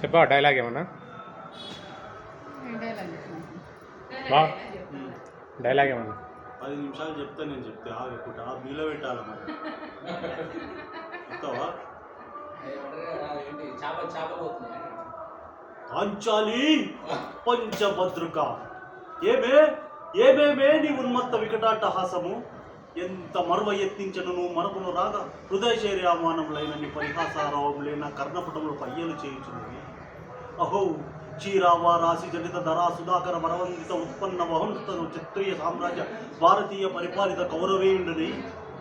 చెప్పా డైలాగ్ ఏమన్నా? బా. డైలాగ్ ఏమన్నా? పది నిమిషాలు చెప్తే నేను చెప్తే ఆగు ఇప్పుడు ఆ బిలో పెట్టాలి మరి? చెప్తావా? చేపలు పంచభద్రుక. ఏమే ఏమేమే నీ ఉన్మత్త వికటాట్టహాసము ఎంత మరువ యత్నించను మరపును రాగా హృదయ శైర్యామానములైన నీ పరిహాసారావములే నా పయ్యలు చేయుచున్నవి అహో చీరావా రాశి జనిత ధరా సుధాకర మరవందిత ఉత్పన్న వహంత క్షత్రియ సామ్రాజ్య భారతీయ పరిపాలిత కౌరవేయుండని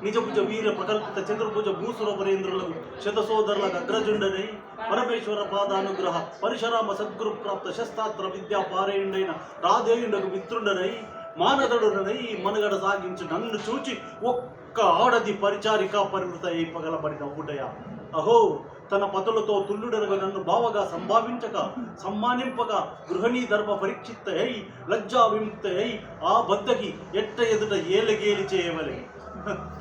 నిజభుజ వీర ప్రకల్పిత చంద్రభుజ భూసుర వరేంద్రులకు శతసోదరులకు అగ్రజుండని పరమేశ్వర పాదానుగ్రహ పరశురామ సద్గురు ప్రాప్త శస్త్రాస్త్ర విద్యా పారేయుండైన రాధేయుండకు మిత్రుండనై మానదుడునై మనుగడ సాగించి నన్ను చూచి ఒక్క ఆడది పరిచారిక పరివృత అయి పగలబడిన ఊటయ అహో తన పతులతో తుల్లుడనగా నన్ను బావగా సంభావించక సమ్మానింపగా గృహిణీ ధర్మ పరీక్షిత అయి లజ్జా విముక్త అయి ఆ బద్దకి ఎట్ట ఎదుట ఏలగేలి చేయవలే?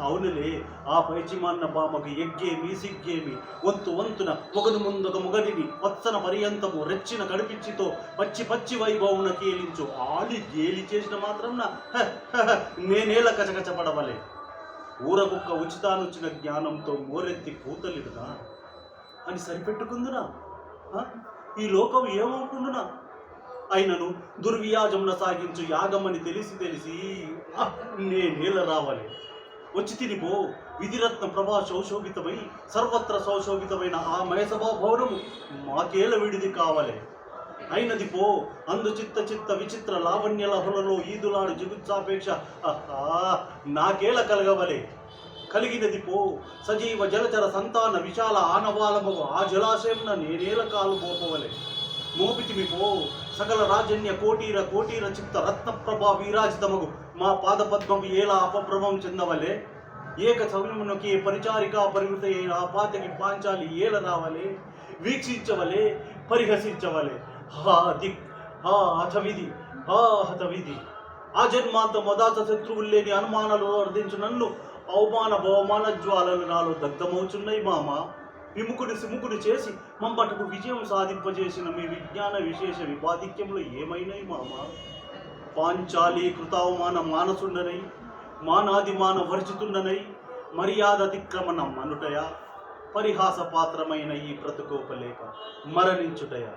అవునులే ఆ పైచిమాన్న బామకు ఎగ్గేమి సిగ్గేమి వంతు వంతున మొగను ముందొక మొగడిని వత్సన పర్యంతము రెచ్చిన కడిపిచ్చితో పచ్చి పచ్చి వైభవమున కీలించు. ఆలి గేలి చేసిన మాత్రం నేనేల కచకచపడవలే ఊరకుక్క ఉచితానుచిన జ్ఞానంతో మోరెత్తి కూతలిడుదా? అని సరిపెట్టుకుందునా? ఆ? ఈ లోకం ఏమనుకుండునా? అయినను దుర్వ్యాజమున సాగించు యాగమని తెలిసి తెలిసి నేనేల రావాలి. వచ్చి తినిపో విధిరత్న ప్రభా సౌశోభితమై సర్వత్ర సౌశోభితమైన ఆ మయసభా భవనము మాకేల విడిది కావాలి. అయినది పో. అందు చిత్త చిత్త విచిత్ర లావణ్య లహులలో ఈదులాడు జిగుత్సాపేక్ష ఆహా, నాకేల కలగవలే. కలిగినది పో. సజీవ జలచర సంతాన విశాల ఆనవాలము ఆ జలాశయంన నేనేల కాలు మోపవలే. మోపితిమి పో. సకల రాజన్య కోటీర కోటీర చిత్త రత్న ప్రభా వీరాజితమగు మా పాదపద్మము ఏలా అపప్రభం చెందవలే. ఏక సమయమునకి పరిచారిక పరిమిత అయిన ఆ పాతకి పాంచాలి ఏల రావలే. వీక్షించవలే పరిహసించవలే. హా దిక్ హా హతవిధి హా హతవిధి. ఆ జన్మాంత మొదాత శత్రువులు లేని అనుమానాలు వర్ధించు నన్ను. అవమాన బహుమాన జ్వాలలు నాలో దగ్ధమవుచున్నాయి మామ. విముఖుడు సుముఖుడు చేసి మంబటకు విజయం సాధింపజేసిన మీ విజ్ఞాన విశేష విపాధిక్యంలో ఏమైనాయి మామ? పాంచాలి కృతావమాన మానసుండనై మానాదిమాన వర్జితుండనై మర్యాద అతిక్రమణ మనుటయా? పరిహాస పాత్రమైన ఈ బ్రతుకోపలేక మరణించుటయా?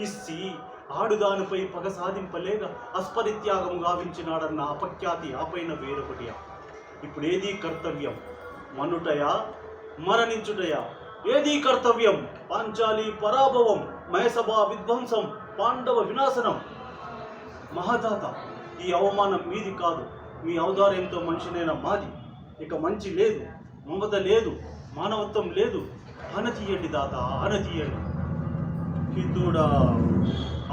ఇస్సి ఆడుదానిపై పగ సాధింపలేక అస్పరిత్యాగం గావించినాడన్న అపఖ్యాతి ఆపైన వేరొకటియా ఇప్పుడేది కర్తవ్యం మనుటయా? మరణించుటయా? ఏది కర్తవ్యం? పాంచాలి పరాభవం మహసభా విధ్వంసం పాండవ వినాశనం. మహాదాత ఈ అవమానం మీది కాదు. మీ ఔదార్యంతో మనిషినైన మాది. ఇక మంచి లేదు మమత లేదు మానవత్వం లేదు. ఆనతీయండి దాత ఆనతీయండి. హితుడా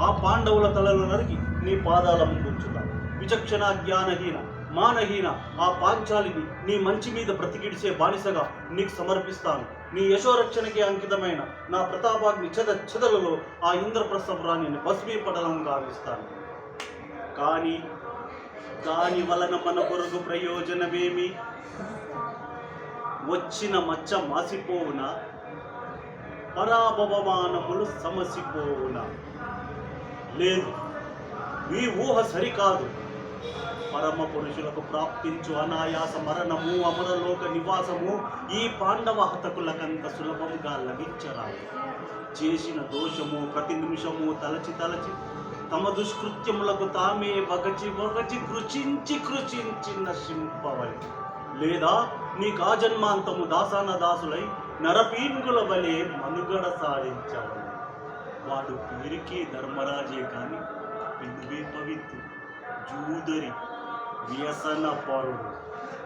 ఆ పాండవుల తలలు నరికి నీ పాదాల ముందుంచుతా విచక్షణ జ్ఞానహీన మానహీన ఆ పాంచాలిని నీ మంచి మీద బ్రతికిడిచే బానిసగా నీకు సమర్పిస్తాను. నీ యశోరక్షణకి అంకితమైన నా ప్రతాపాగ్ని చెద చెదలలో ఆ ఇంద్రప్రస్థపురాన్ని భస్మీపటలం గావిస్తాను కానీ దాని వలన మన కొరకు ప్రయోజనమేమి? వచ్చిన మచ్చ మాసిపోవునా? పరాభవమానములు సమసిపోవునా? లేదు మీ ఊహ సరికాదు. పరమ పురుషులకు ప్రాప్తించు అనాయాస మరణము అమరలోక నివాసము. ఈ పాండవ హతకులకంత సులభంగా లభించరాదు చేసిన దోషము ప్రతి నిమిషము తలచి తలచి తమ దుష్కృత్యములకు తామే వగచి వగచి కృషించి కృషించి నశింపవలి. లేదా నీ కాజన్మాంతము దాసాన దాసులై నరపీంగుల వలె మనుగడ సాధించవలి. వాడు పేరుకే ధర్మరాజే కానీ పిలువే పవిత్రు జూదరి వ్యసన పరుడు.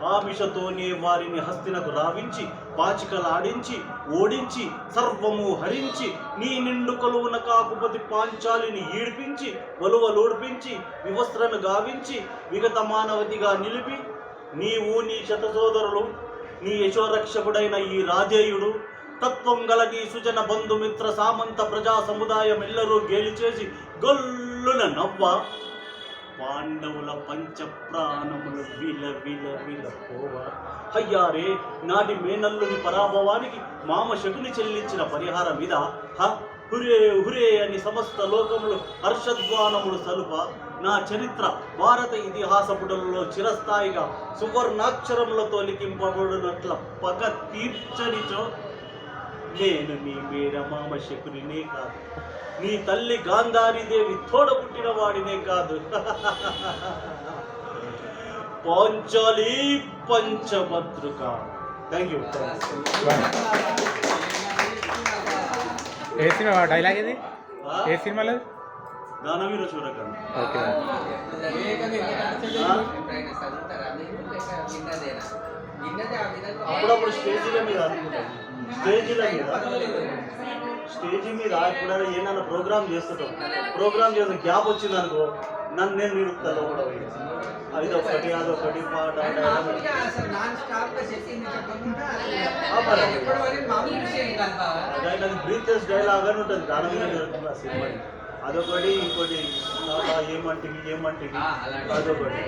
ఆమిషతోనే వారిని హస్తినకు రావించి పాచికలాడించి ఓడించి సర్వము హరించి నీ నిండు కొలువున కాకుపతి పాంచాలిని ఈడిపించి వలువలోడిపించి వివస్త్రను గావించి విగత మానవతిగా నిలిపి నీవు నీ శతసోదరులు నీ యశోరక్షకుడైన ఈ రాధేయుడు తత్వం గల నీ సుజన బంధుమిత్ర సామంత ప్రజా సముదాయం ఎల్లరూ గేలి చేసి గొల్లున నవ్వ. పాండవుల పంచ ప్రాణములు విల విల విల పోవా. అయ్యారే నాటి మేనల్లుని పరాభవానికి మామ శకుని చెల్లించిన పరిహారం ఇదా? హ? హురే హురే అని సమస్త లోకములు హర్షధ్వానములు సలుప. నా చరిత్ర భారత ఇతిహాస పుటలలో చిరస్థాయిగా సువర్ణాక్షరములతో లిఖింపబడినట్ల పగ తీర్చనిచో నేను నీ మేర మామ శకునినే కాదు. నీ తల్లి గాంధారీదేవి తోడ పుట్టిన వాడినే కాదు. పాంచాలి పంచభద్రుక. థ్యాంక్ యూ ఏ సినిమా? డైలాగ్ ఇది ఏ సినిమాలో? దానవీర చూడకండి అప్పుడప్పుడు స్టేజీల మీద స్టేజీ మీద ఎప్పుడైనా ఏమైనా ప్రోగ్రామ్ చేస్తుంటాం ప్రోగ్రామ్ చేసిన గ్యాప్ వచ్చింది అనుకో నన్ను నేను నిలుపుతాను లోపల పోయి. అదొకటి అదొకటి పాట. డైలాగ్ బ్రీతెస్ డైలాగ్ అని ఉంటుంది. దాని మీద జరుగుతుంది ఆ సినిమాని అదొకటి ఇంకోటి. తాత ఏమంటివి ఏమంటివి. అదొకటి.